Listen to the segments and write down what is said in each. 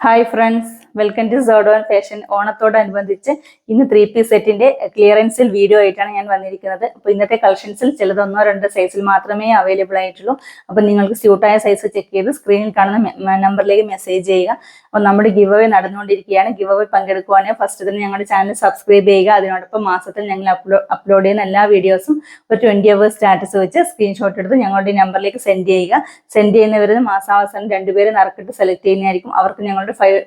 Hi friends. Welcome to Sodon fashion ഓണത്തോടനുബന്ധിച്ച് ഇന്ന് three piece സെറ്റിന്റെ ക്ലിയറൻസിൽ വീഡിയോ ആയിട്ടാണ് ഞാൻ വന്നിരിക്കുന്നത്. അപ്പോൾ ഇന്നത്തെ കളക്ഷൻസിൽ ചിലത് ഒന്നോ രണ്ടോ സൈസിൽ മാത്രമേ അവൈലബിൾ ആയിട്ടുള്ളൂ. അപ്പോൾ നിങ്ങൾക്ക് സ്യൂട്ടായ സൈസ് ചെക്ക് ചെയ്ത് സ്ക്രീനിൽ കാണുന്ന നമ്പറിലേക്ക് മെസ്സേജ് ചെയ്യുക. അപ്പോൾ നമ്മുടെ ഗിവ് അവേ നടന്നുകൊണ്ടിരിക്കുകയാണ്. ഗിവ് അവേ പങ്കെടുക്കുവാണെങ്കിൽ ഫസ്റ്റ് തന്നെ ഞങ്ങളുടെ ചാനൽ സബ്സ്ക്രൈബ് ചെയ്യുക. അതിനോടൊപ്പം മാസത്തിൽ ഞങ്ങൾ അപ്ലോഡ് ചെയ്യുന്ന എല്ലാ വീഡിയോസും ഒരു ട്വന്റി അവേഴ്സ് സ്റ്റാറ്റസ് വെച്ച് സ്ക്രീൻഷോട്ട് എടുത്ത് ഞങ്ങളുടെ നമ്പറിലേക്ക് സെൻഡ് ചെയ്യുക. സെൻഡ് ചെയ്യുന്നവരിൽ മാസാവസാനം രണ്ടുപേരെ നറുക്കിട്ട് സെലക്ട് ചെയ്യുന്നതായിരിക്കും. അവർക്ക് ഞങ്ങളുടെ ഫൈവ്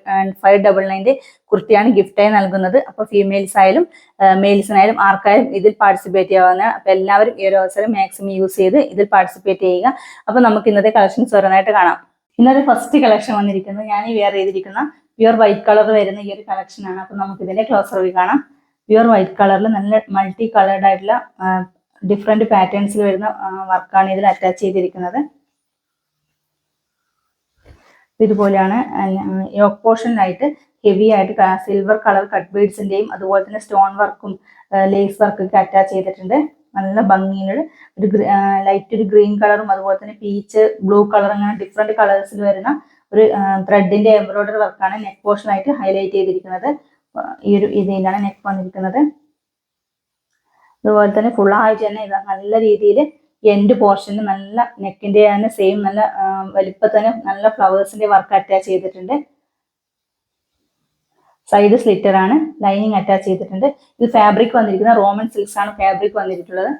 ഫൈവ് ഡബിൾ നയന്റെ കുർത്തിയാണ് ഗിഫ്റ്റായി നൽകുന്നത്. അപ്പോൾ ഫീമെയിൽസ് ആയാലും മെയിൽസിനായാലും ആർക്കായാലും ഇതിൽ പാർട്ടിസിപ്പേറ്റ് ചെയ്യാവുന്ന അപ്പോൾ എല്ലാവരും ഈ ഒരു അവസരം മാക്സിമം യൂസ് ചെയ്ത് ഇതിൽ പാർട്ടിസിപ്പേറ്റ് ചെയ്യുക. അപ്പോൾ നമുക്ക് ഇന്നത്തെ കളക്ഷൻസ് ഓരോന്നായിട്ട് കാണാം. ഇന്നത്തെ ഫസ്റ്റ് കളക്ഷൻ വന്നിരിക്കുന്നത് ഞാൻ ഈ വെയർ ചെയ്തിരിക്കുന്ന പ്യുർ വൈറ്റ് കളർ വരുന്ന ഈ ഒരു കളക്ഷൻ ആണ്. അപ്പോൾ നമുക്ക് ഇതിന്റെ ക്ലോസർ റിവ്യൂ കാണാം. പ്യുർ വൈറ്റ് കളറിൽ നല്ല മൾട്ടി കളേർഡ് ആയിട്ടുള്ള ഡിഫറെന്റ് പാറ്റേൺസിൽ വരുന്ന വർക്കാണ് ഇതിൽ അറ്റാച്ച് ചെയ്തിരിക്കുന്നത്. ഇതുപോലെയാണ് യോക്ക് പോർഷനിലായിട്ട് ഹെവി ആയിട്ട് സിൽവർ കളർ കട്ട് ബീഡ്സിന്റെയും അതുപോലെ തന്നെ സ്റ്റോൺ വർക്കും ലേസ് വർക്കും ഒക്കെ അറ്റാച്ച് ചെയ്തിട്ടുണ്ട്. നല്ല ഭംഗിയിലുള്ള ഒരു ലൈറ്റ് ഒരു ഗ്രീൻ കളറും അതുപോലെ തന്നെ പീച്ച് ബ്ലൂ കളർ അങ്ങനെ ഡിഫറെന്റ് കളേഴ്സിൽ വരുന്ന ഒരു ത്രെഡിന്റെ എംബ്രോയിഡറി വർക്കാണ് നെക്ക് പോർഷനായിട്ട് ഹൈലൈറ്റ് ചെയ്തിരിക്കുന്നത്. ഈ ഒരു ഇതിലാണ് നെക്ക് വന്നിരിക്കുന്നത്. അതുപോലെ തന്നെ ഫുൾ ആയിട്ട് തന്നെ നല്ല രീതിയിൽ എൻഡ് പോർഷനിൽ നല്ല നെക്കിന്റെ തന്നെ സെയിം നല്ല വലിപ്പത്തിന് നല്ല ഫ്ലവേഴ്സിന്റെ വർക്ക് അറ്റാച്ച് ചെയ്തിട്ടുണ്ട്. സൈഡ് സ്ലിറ്റർ ആണ് ലൈനിങ് അറ്റാച്ച് ചെയ്തിട്ടുണ്ട്. ഇത് ഫാബ്രിക് വന്നിരിക്കുന്ന റോമൻ സിൽക്സ് ആണ് ഫാബ്രിക് വന്നിട്ടുള്ളത്.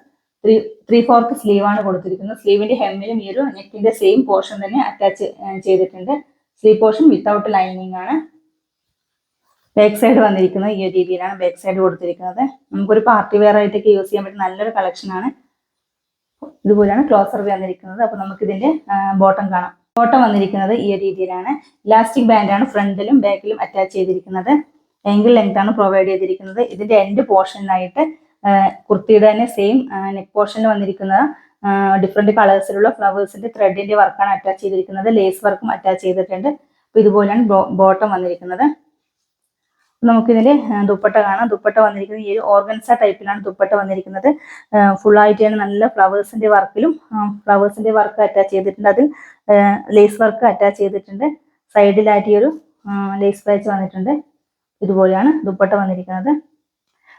ത്രീ ത്രീ ഫോർത്ത് സ്ലീവ് ആണ് കൊടുത്തിരിക്കുന്നത്. സ്ലീവിന്റെ ഹെമ്മിലും ഈ ഒരു നെക്കിന്റെ സെയിം പോർഷൻ തന്നെ അറ്റാച്ച് ചെയ്തിട്ടുണ്ട്. സ്ലീവ് പോർഷൻ വിത്തൗട്ട് ലൈനിങ് ആണ്. ബാക്ക് സൈഡ് വന്നിരിക്കുന്നത് ഈ രീതിയിലാണ് ബാക്ക് സൈഡ് കൊടുത്തിരിക്കുന്നത്. നമുക്കൊരു പാർട്ടി വെയർ ആയിട്ടൊക്കെ യൂസ് ചെയ്യാൻ പറ്റുന്ന നല്ലൊരു കളക്ഷൻ ആണ്. ഇതുപോലെയാണ് ക്ലോസർ വന്നിരിക്കുന്നത്. അപ്പൊ നമുക്ക് ഇതിന്റെ ബോട്ടം കാണാം. ബോട്ടം വന്നിരിക്കുന്നത് ഈ രീതിയിലാണ്. ഇലാസ്റ്റിക് ബാൻഡ് ആണ് ഫ്രണ്ടിലും ബാക്കിലും അറ്റാച്ച് ചെയ്തിരിക്കുന്നത്. എങ്കിൽ ലെങ്ത് ആണ് പ്രൊവൈഡ് ചെയ്തിരിക്കുന്നത്. ഇതിന്റെ എൻഡ് പോർഷനായിട്ട് കുർത്തിയുടെ തന്നെ സെയിം നെക്ക് പോർഷനിൽ വന്നിരിക്കുന്നത്. ഡിഫറെന്റ് കളേഴ്സിലുള്ള ഫ്ലവേഴ്സിന്റെ ത്രെഡിന്റെ വർക്കാണ് അറ്റാച്ച് ചെയ്തിരിക്കുന്നത്. ലേസ് വർക്കും അറ്റാച്ച് ചെയ്തിട്ടുണ്ട്. അപ്പൊ ഇതുപോലെയാണ് ബോട്ടം വന്നിരിക്കുന്നത്. നമുക്കിതിന്റെ ദുപ്പട്ട കാണാം. ദുപ്പട്ട വന്നിരിക്കുന്നത് ഈ ഒരു ഓർഗൻസ ടൈപ്പിലാണ് ദുപ്പട്ട വന്നിരിക്കുന്നത്. ഫുൾ ആയിട്ട് തന്നെ നല്ല ഫ്ലവേഴ്സിന്റെ വർക്കിലും ഫ്ലവേഴ്സിന്റെ വർക്ക് അറ്റാച്ച് ചെയ്തിട്ടുണ്ട്. അതിൽ ലേസ് വർക്ക് അറ്റാച്ച് ചെയ്തിട്ടുണ്ട്. സൈഡിലായിട്ട് ഈ ഒരു ലേസ് പാച്ച് വന്നിട്ടുണ്ട്. ഇതുപോലെയാണ് ദുപ്പട്ട വന്നിരിക്കുന്നത്.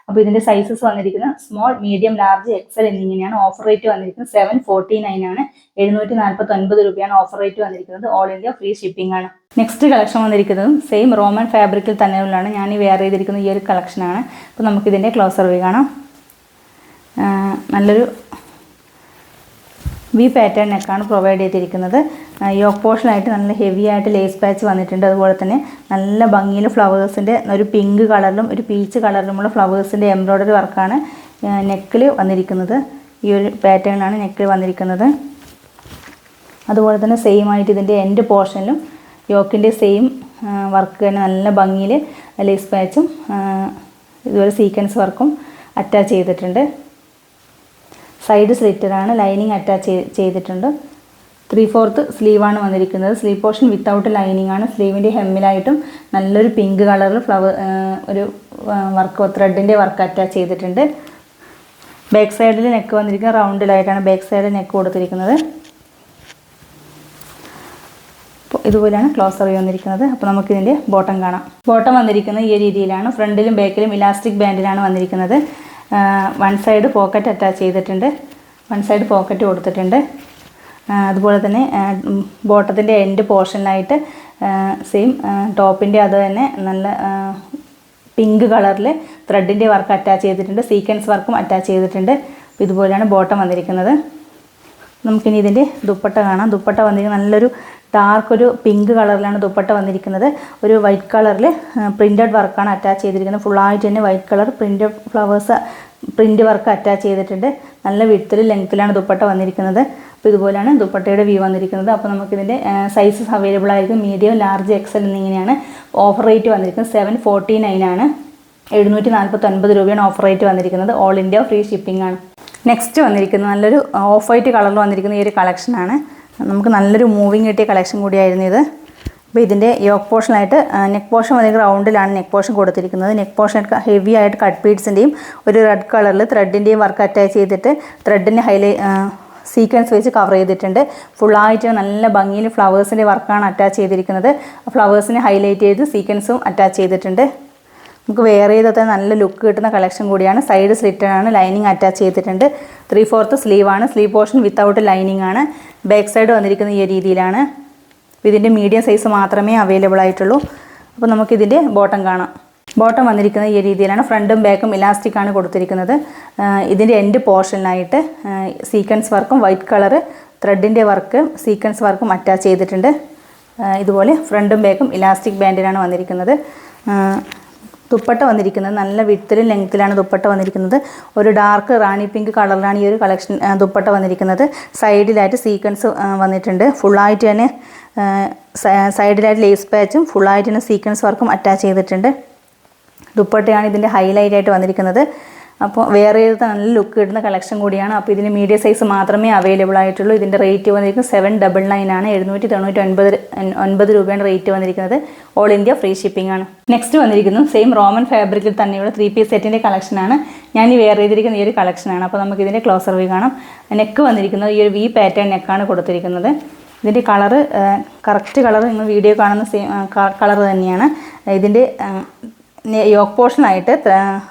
അപ്പോൾ ഇതിന്റെ സൈസസ് വന്നിരിക്കുന്നത് സ്മോൾ മീഡിയം ലാർജ് എക്സൽ എന്നിങ്ങനെയാണ് ഓഫർ റേറ്റ് വന്നിരിക്കുന്നത്. സെവൻ ഫോർട്ടി നയൻ ആണ്. എഴുന്നൂറ്റി നാൽപ്പത്തി ഒൻപത് രൂപയാണ് ഓഫർ റേറ്റ് വന്നിരിക്കുന്നത്. ഓൾ ഇന്ത്യ ഫ്രീ ഷിപ്പിംഗ് ആണ്. നെക്സ്റ്റ് കളക്ഷൻ വന്നിരിക്കുന്നതും സെയിം റോമൻ ഫാബ്രിക്കിൽ തന്നെയുള്ളതാണ്. ഞാൻ ഈ വെയർ ചെയ്തിരിക്കുന്ന ഈ ഒരു കളക്ഷനാണ് അപ്പോൾ നമുക്കിതിന്റെ ക്ലോസർ വ്യൂ കാണാം. നല്ലൊരു വി പാറ്റേൺ പ്രൊവൈഡ് ചെയ്തിരിക്കുന്നത്. യോക്ക് പോർഷനായിട്ട് നല്ല ഹെവി ആയിട്ട് ലേസ് പാച്ച് വന്നിട്ടുണ്ട്. അതുപോലെ തന്നെ നല്ല ഭംഗിയിൽ ഫ്ലവേഴ്സിന്റെ ഒരു പിങ്ക് കളറിലും ഒരു പീച്ച് കളറിലുമുള്ള ഫ്ലവേഴ്സിന്റെ എംബ്രോയ്ഡറി വർക്കാണ് നെക്കിൽ വന്നിരിക്കുന്നത്. ഈ ഒരു പാറ്റേണാണ് നെക്കിൽ വന്നിരിക്കുന്നത്. അതുപോലെ തന്നെ സെയിം ആയിട്ട് ഇതിന്റെ എൻഡ് പോർഷനിലും യോക്കിന്റെ സെയിം വർക്ക് തന്നെ നല്ല ഭംഗിയിൽ ലേസ് പാച്ചും ഇതുപോലെ സീക്വൻസ് വർക്കും അറ്റാച്ച് ചെയ്തിട്ടുണ്ട്. സൈഡ് സ്ലിറ്ററാണ് ലൈനിങ് അറ്റാച്ച് ചെയ്തിട്ടുണ്ട്. ത്രീ ഫോർത്ത് സ്ലീവാണ് വന്നിരിക്കുന്നത്. സ്ലീവ് പോർഷൻ വിത്തൗട്ട് ലൈനിങ് ആണ് സ്ലീവിന്റെ ഹെമ്മിലായിട്ടും നല്ലൊരു പിങ്ക് കളറിൽ ഫ്ലവർ ഒരു വർക്ക് ത്രെഡിന്റെ വർക്ക് അറ്റാച്ച് ചെയ്തിട്ടുണ്ട്. ബാക്ക് സൈഡിൽ നെക്ക് വന്നിരിക്കുന്നത് റൗണ്ടിലായിട്ടാണ് ബാക്ക് സൈഡിൽ നെക്ക് കൊടുത്തിരിക്കുന്നത്. ഇതുപോലെയാണ് ക്ലോസർ വന്നിരിക്കുന്നത്. അപ്പോൾ നമുക്കിതിന്റെ ബോട്ടം കാണാം. ബോട്ടം വന്നിരിക്കുന്നത് ഈ രീതിയിലാണ്. ഫ്രണ്ടിലും ബാക്കിലും ഇലാസ്റ്റിക് ബാൻഡിലാണ് വന്നിരിക്കുന്നത്. വൺ സൈഡ് പോക്കറ്റ് അറ്റാച്ച് ചെയ്തിട്ടുണ്ട്. വൺ സൈഡ് പോക്കറ്റ് കൊടുത്തിട്ടുണ്ട്. അതുപോലെ തന്നെ ബോട്ടത്തിന്റെ എൻഡ് പോർഷനിലായിട്ട് സെയിം ടോപ്പിന്റെ അത് തന്നെ നല്ല പിങ്ക് കളറിൽ ത്രെഡിന്റെ വർക്ക് അറ്റാച്ച് ചെയ്തിട്ടുണ്ട്. സീക്വൻസ് വർക്കും അറ്റാച്ച് ചെയ്തിട്ടുണ്ട്. ഇതുപോലെയാണ് ബോട്ടം വന്നിരിക്കുന്നത്. നമുക്കിനി ഇതിന്റെ ദുപ്പട്ട കാണാം. ദുപ്പട്ട വന്നിരിക്കുന്നത് നല്ലൊരു ഡാർക്ക് ഒരു പിങ്ക് കളറിലാണ് ദുപ്പട്ട വന്നിരിക്കുന്നത്. ഒരു വൈറ്റ് കളറിൽ പ്രിന്റഡ് വർക്കാണ് അറ്റാച്ച് ചെയ്തിരിക്കുന്നത്. ഫുള്ളായിട്ട് തന്നെ white colour printed flowers print work attach ചെയ്തിട്ടുണ്ട്. നല്ല വിടത്തിൽ ലെങ്ത്തിലാണ് ദുപ്പട്ട വന്നിരിക്കുന്നത്. അപ്പോൾ ഇതുപോലെയാണ് ദുപ്പട്ടയുടെ വ്യൂ വന്നിരിക്കുന്നത്. അപ്പോൾ നമുക്കിതിന്റെ സൈസസ് അവൈലബിൾ ആയിരിക്കും. മീഡിയം ലാർജ് എക്സൽ എന്നിങ്ങനെയാണ് ഓഫർ റേറ്റ് വന്നിരിക്കുന്നത്. സെവൻ ഫോർട്ടി നയൻ ആണ്. എഴുന്നൂറ്റി നാൽപ്പത്തി ഒൻപത് രൂപയാണ് ഓഫർ റേറ്റ് വന്നിരിക്കുന്നത്. ഓൾ ഇന്ത്യ ഫ്രീ ഷിപ്പിംഗ് ആണ്. നെക്സ്റ്റ് വന്നിരിക്കുന്നത്. നല്ലൊരു ഓഫ് വൈറ്റ് കളറിൽ വന്നിരിക്കുന്ന ഈ ഒരു കളക്ഷനാണ് നമുക്ക് നല്ലൊരു മൂവിങ് കിട്ടിയ കളക്ഷൻ കൂടിയായിരുന്നു ഇത്. അപ്പോൾ ഇതിന്റെ യോക്ക് പോർഷനായിട്ട് നെക്ക് പോർഷൻ വന്നിട്ട് റൗണ്ടിലാണ് നെക്ക് പോർഷൻ കൊടുത്തിരിക്കുന്നത്. നെക്ക് പോർഷൻ ഹെവി ആയിട്ട് കട്ട് പീഡ്സിന്റെയും ഒരു റെഡ് കളറിൽ ത്രെഡിന്റെയും വർക്ക് അറ്റാച്ച് ചെയ്തിട്ട് ത്രെഡിന് ഹൈലൈ സീക്വൻസ് വെച്ച് കവർ ചെയ്തിട്ടുണ്ട്. ഫുള്ളായിട്ട് നല്ല ഭംഗിയിൽ ഫ്ലവേഴ്സിന്റെ വർക്കാണ് അറ്റാച്ച് ചെയ്തിരിക്കുന്നത്. ഫ്ലവേഴ്സിനെ ഹൈലൈറ്റ് ചെയ്ത് സീക്വൻസും അറ്റാച്ച് ചെയ്തിട്ടുണ്ട്. നമുക്ക് വെയർ ചെയ്തൊക്കെ നല്ല ലുക്ക് കിട്ടുന്ന കളക്ഷൻ കൂടിയാണ്. സൈഡ് സ്ലിറ്റഡ് ലൈനിങ് അറ്റാച്ച് ചെയ്തിട്ടുണ്ട്. ത്രീ ഫോർത്ത് സ്ലീവാണ് സ്ലീവ് പോർഷൻ വിത്തൗട്ട് ലൈനിങ് ആണ്. ബാക്ക് സൈഡ് വന്നിരിക്കുന്ന ഈ രീതിയിലാണ്. ഇതിന്റെ മീഡിയം സൈസ് മാത്രമേ അവൈലബിൾ ആയിട്ടുള്ളൂ. അപ്പോൾ നമുക്കിതിന്റെ ബോട്ടം കാണാം. ബോട്ടം വന്നിരിക്കുന്ന ഈ രീതിയിലാണ്. ഫ്രണ്ടും ബാക്കും ഇലാസ്റ്റിക് ആണ് കൊടുത്തിരിക്കുന്നത്. ഇതിന്റെ എൻഡ് പോർഷനിലായിട്ട് സീക്വൻസ് വർക്കും വൈറ്റ് കളർ ത്രെഡിന്റെ വർക്ക് സീക്വൻസ് വർക്കും അറ്റാച്ച് ചെയ്തിട്ടുണ്ട്. ഇതുപോലെ ഫ്രണ്ടും ബാക്കും ഇലാസ്റ്റിക് ബാൻഡിലാണ് വന്നിരിക്കുന്നത്. ദുപ്പട്ട വന്നിരിക്കുന്നത്. നല്ല വിത്തിലും ലെങ്ത്തിലാണ് ദുപ്പട്ട വന്നിരിക്കുന്നത്. ഒരു ഡാർക്ക് റാണി പിങ്ക് കളറിലാണ് ഈ ഒരു കളക്ഷൻ ദുപ്പട്ട വന്നിരിക്കുന്നത്. സൈഡിലായിട്ട് സീക്വൻസ് വന്നിട്ടുണ്ട്. ഫുള്ളായിട്ട് തന്നെ സൈഡിലായിട്ട് ലേസ് പാച്ചും ഫുള്ളായിട്ട് തന്നെ സീക്വൻസ് വർക്കും അറ്റാച്ച് ചെയ്തിട്ടുണ്ട്. ദുപ്പട്ടയാണ് ഇതിന്റെ ഹൈലൈറ്റ് ആയിട്ട് വന്നിരിക്കുന്നത്. അപ്പോൾ വേറെ ഏത് നല്ല ലുക്ക് കിട്ടുന്ന കളക്ഷൻ കൂടിയാണ്. അപ്പോൾ ഇതിന് മീഡിയം സൈസ് മാത്രമേ അവൈലബിൾ ആയിട്ടുള്ളൂ. ഇതിന്റെ റേറ്റ് വന്നിരിക്കുന്നത് സെവൻ ഡബിൾ നയൻ ആണ്. എഴുന്നൂറ്റി തൊണ്ണൂറ്റി ഒൻപത് ഒൻപത് രൂപയാണ് റേറ്റ് വന്നിരിക്കുന്നത്. ഓൾ ഇന്ത്യ ഫ്രീ ഷിപ്പിംഗ് ആണ്. നെക്സ്റ്റ് വന്നിരിക്കുന്നത് സെയിം റോമൻ ഫാബ്രിക്കിൽ തന്നെയുള്ള ത്രീ പീസ് സെറ്റിന്റെ കളക്ഷനാണ് ഞാൻ ഈ വെയർ ചെയ്തിരിക്കുന്ന ഈ ഒരു കളക്ഷനാണ് അപ്പോൾ നമുക്ക് ഇതിന്റെ ക്ലോസർ വ്യൂ കാണാം. നെക്ക് വന്നിരിക്കുന്നത് ഈ ഒരു വി പാറ്റേൺ നെക്കാണ് കൊടുത്തിരിക്കുന്നത്. ഇതിന്റെ കളറ് കറക്റ്റ് കളർ നിങ്ങൾ വീഡിയോ കാണുന്ന സെയിം കളർ തന്നെയാണ്. ഇതിന്റെ യോക്ക് പോർഷനായിട്ട്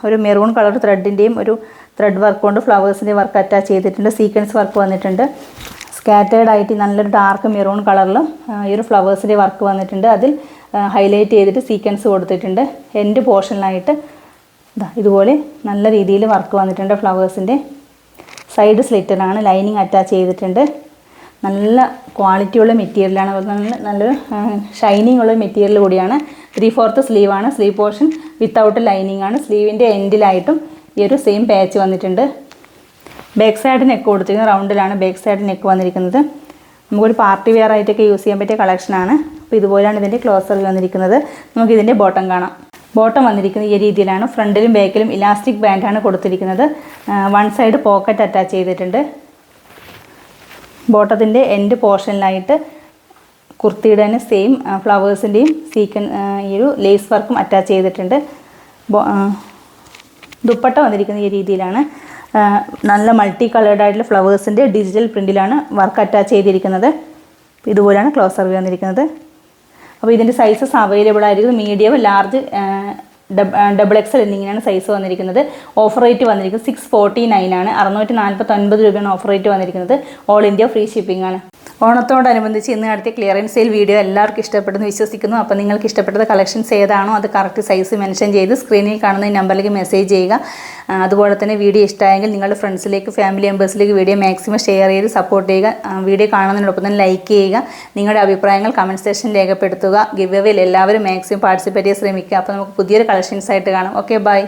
ഒരു മെറൂൺ കളർ ത്രെഡിന്റെയും ഒരു ത്രെഡ് വർക്ക് കൊണ്ട് ഫ്ലവേഴ്സിന്റെ വർക്ക് അറ്റാച്ച് ചെയ്തിട്ടുണ്ട്. സീക്വൻസ് വർക്ക് വന്നിട്ടുണ്ട്. സ്കാറ്റേഡ് ആയിട്ട് നല്ലൊരു ഡാർക്ക് മെറൂൺ കളറിലും ഈ ഒരു ഫ്ലവേഴ്സിന്റെ വർക്ക് വന്നിട്ടുണ്ട്. അതിൽ ഹൈലൈറ്റ് ചെയ്തിട്ട് സീക്വൻസ് കൊടുത്തിട്ടുണ്ട്. എൻഡ് പോർഷനിലായിട്ട് ഇതുപോലെ നല്ല രീതിയിൽ വർക്ക് വന്നിട്ടുണ്ട് ഫ്ലവേഴ്സിന്റെ സൈഡ് സ്ലിറ്ററാണ് ലൈനിങ് അറ്റാച്ച് ചെയ്തിട്ടുണ്ട്. നല്ല ക്വാളിറ്റിയുള്ള മെറ്റീരിയലാണ് നല്ല ഷൈനിങ് ഉള്ള മെറ്റീരിയൽ കൂടിയാണ്. ത്രീ ഫോർത്ത് സ്ലീവാണ് സ്ലീവ് പോർഷൻ വിത്തൗട്ട് ലൈനിങ് ആണ്. സ്ലീവിന്റെ എൻഡിലായിട്ടും ഈ ഒരു സെയിം പാച്ച് വന്നിട്ടുണ്ട്. ബാക്ക് സൈഡ് നെക്ക് കൊടുത്തിരിക്കുന്നത് റൗണ്ടിലാണ് ബാക്ക് സൈഡ് നെക്ക് വന്നിരിക്കുന്നത്. നമുക്കൊരു പാർട്ടി വെയർ ആയിട്ടൊക്കെ യൂസ് ചെയ്യാൻ പറ്റിയ കളക്ഷനാണ് അപ്പോൾ ഇതുപോലെയാണ് ഇതിന്റെ ക്ലോസർ വന്നിരിക്കുന്നത്. നമുക്ക് ഇതിന്റെ ബോട്ടം കാണാം. ബോട്ടം വന്നിരിക്കുന്നത് ഈ രീതിയിലാണ്. ഫ്രണ്ടിലും ബാക്കിലും ഇലാസ്റ്റിക് ബാൻഡാണ് കൊടുത്തിരിക്കുന്നത്. വൺ സൈഡ് പോക്കറ്റ് അറ്റാച്ച് ചെയ്തിട്ടുണ്ട്. ബോട്ടത്തിന്റെ എൻഡ് പോർഷനിലായിട്ട് കുർത്തിയുടെ തന്നെ സെയിം ഫ്ലവേഴ്സിന്റെയും സീക്കൻ ഈ ഒരു ലേസ് വർക്കും അറ്റാച്ച് ചെയ്തിട്ടുണ്ട്. ദുപ്പട്ട വന്നിരിക്കുന്ന ഈ രീതിയിലാണ്. നല്ല മൾട്ടി കളേർഡ് ആയിട്ടുള്ള ഫ്ലവേഴ്സിന്റെ ഡിജിറ്റൽ പ്രിന്റിലാണ് വർക്ക് അറ്റാച്ച് ചെയ്തിരിക്കുന്നത്. ഇതുപോലെയാണ് ക്ലോസർ വന്നിരിക്കുന്നത്. അപ്പോൾ ഇതിന്റെ സൈസസ് അവൈലബിൾ ആയിരിക്കും മീഡിയം ലാർജ് ഡബിൾ എക്സൽ എന്നിങ്ങനെയാണ് സൈസ് വന്നിരിക്കുന്നത്. ഓഫർ റേറ്റ് വന്നിരിക്കുന്നത് സിക്സ് ഫോർട്ടി നയൻ ആണ്. അറുന്നൂറ്റി നാൽപ്പത്തൊൻപത് രൂപയാണ് ഓഫർ റേറ്റ് വന്നിരിക്കുന്നത്. ഓൾ ഇന്ത്യ ഫ്രീ ഷിപ്പിംഗ് ആണ്. ഓണത്തോടനുബന്ധിച്ച് ഇന്ന് നടത്തിയ ക്ലിയറൻസ് സെയിൽ വീഡിയോ എല്ലാവർക്കും ഇഷ്ടപ്പെടുന്നു വിശ്വസിക്കുന്നു. അപ്പോൾ നിങ്ങൾക്ക് ഇഷ്ടപ്പെട്ടത് കളക്ഷൻസ് ഏതാണോ അത് കറക്റ്റ് സൈസ് മെൻഷൻ ചെയ്ത് സ്ക്രീനിൽ കാണുന്ന നമ്പറിലേക്ക് മെസ്സേജ് ചെയ്യുക. അതുപോലെ തന്നെ വീഡിയോ ഇഷ്ടമായെങ്കിൽ നിങ്ങളുടെ ഫ്രണ്ട്സിലേക്ക് ഫാമിലി മെമ്പേഴ്സിലേക്ക് വീഡിയോ മാക്സിമം ഷെയർ ചെയ്ത് സപ്പോർട്ട് ചെയ്യുക. വീഡിയോ കാണുന്നതിനോടൊപ്പം തന്നെ ലൈക്ക് ചെയ്യുക. നിങ്ങളുടെ അഭിപ്രായങ്ങൾ കമന്റ് സെക്ഷനിൽ രേഖപ്പെടുത്തുക. ഗിവ് അവയിൽ എല്ലാവരും മാക്സിമം പാർട്ടിസിപ്പേറ്റ് ചെയ്യാൻ ശ്രമിക്കുക. അപ്പോൾ നമുക്ക് പുതിയൊരു കളക്ഷൻസ് ആയിട്ട് കാണാം. Okay bye